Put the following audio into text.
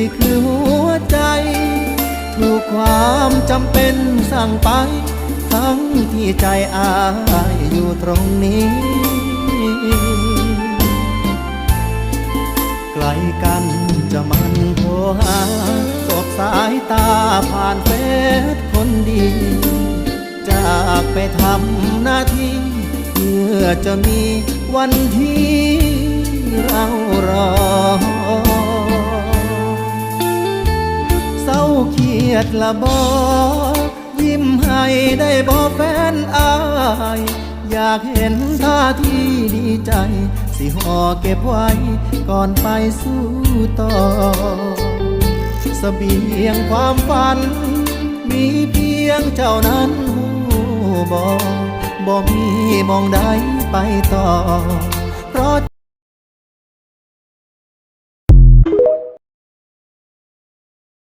สิคือหัวใจ ถูกความจำเป็นสั่งไป ทั้งที่ใจอายอยู่ตรงนี้ ไกลกันจะมันโทรหาสบสายตาผ่านเฟซคนดี จากไปทำหน้าที่เพื่อจะมีวันที่ เครียดละบอยิ้มให้ได้บอแฟนอาย อยากเห็นท่าที่ดีใจ สิห่อเก็บไว้ก่อนไปสู้ต่อเสบียงความฝัน มีเพียงเจ้านั้นหูบอบ่มีมองใดไปต่อ